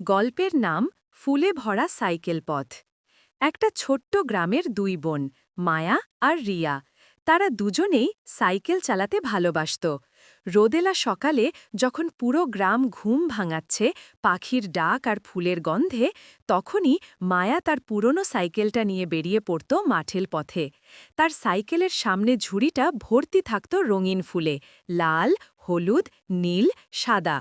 গল্পের নাম ফুলে ভরা সাইকেল পথ। একটা ছোট্ট গ্রামের দুই বোন, মায়া আর রিয়া। তারা দুজনেই সাইকেল চালাতে ভালোবাসত। রোদেলা সকালে যখন পুরো গ্রাম ঘুম ভাঙাচ্ছে, পাখির ডাক আর ফুলের গন্ধে, তখনই মায়া তার পুরনো সাইকেলটা নিয়ে বেরিয়ে পড়ত মাঠেল পথে। তার সাইকেলের সামনে ঝুড়িটা ভর্তি থাকত রঙিন ফুলে, লাল, হলুদ, নীল, সাদা।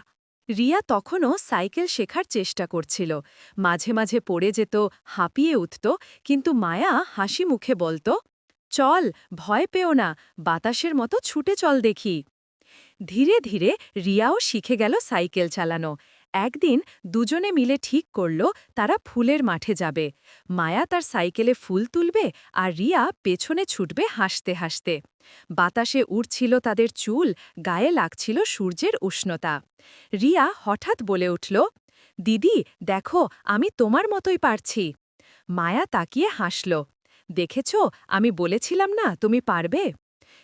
রিয়া তখনও সাইকেল শেখার চেষ্টা করছিল। মাঝে মাঝে পড়ে যেত, হাঁপিয়ে উঠত, কিন্তু মায়া হাসি মুখে বলত, চল, ভয় পেও না, বাতাসের মতো ছুটে চল দেখি। ধীরে ধীরে রিয়াও শিখে গেল সাইকেল চালানো। একদিন দুজনে মিলে ঠিক করল তারা ফুলের মাঠে যাবে। মায়া তার সাইকেলে ফুল তুলবে আর রিয়া পেছনে ছুটবে হাসতে হাসতে। বাতাসে উড়ছিল তাদের চুল, গায়ে লাগছিল সূর্যের উষ্ণতা। রিয়া হঠাৎ বলে উঠল, দিদি, দেখো, আমি তোমার মতোই পারছি। মায়া তাকিয়ে হাসল, দেখেছ, আমি বলেছিলাম না তুমি পারবে?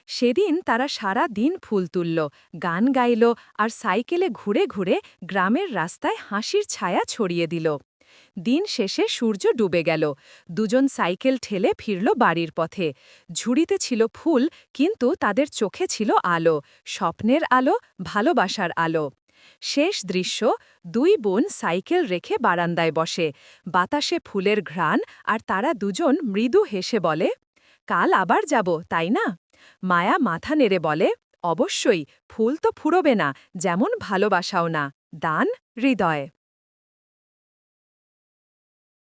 সেদিন তারা সারা দিন ফুল তুলল, গান গাইল আর সাইকেলে ঘুরে ঘুরে গ্রামের রাস্তায় হাসির ছায়া ছড়িয়ে দিল। দিন শেষে সূর্য ডুবে গেল। দুজন সাইকেল ঠেলে ফিরল বাড়ির পথে। ঝুড়িতে ছিল ফুল, কিন্তু তাদের চোখে ছিল আলো, স্বপ্নের আলো, ভালোবাসার আলো। শেষ দৃশ্য, দুই বোন সাইকেল রেখে বারান্দায় বসে। বাতাসে ফুলের ঘ্রাণ আর তারা দুজন মৃদু হেসে বলে, কাল আবার যাব, তাই না? মায়া মাথা নেড়ে বলে অবশ্যই ফুল তো ফুরবে না যেমন ভালোবাসাও না। দান হৃদয়।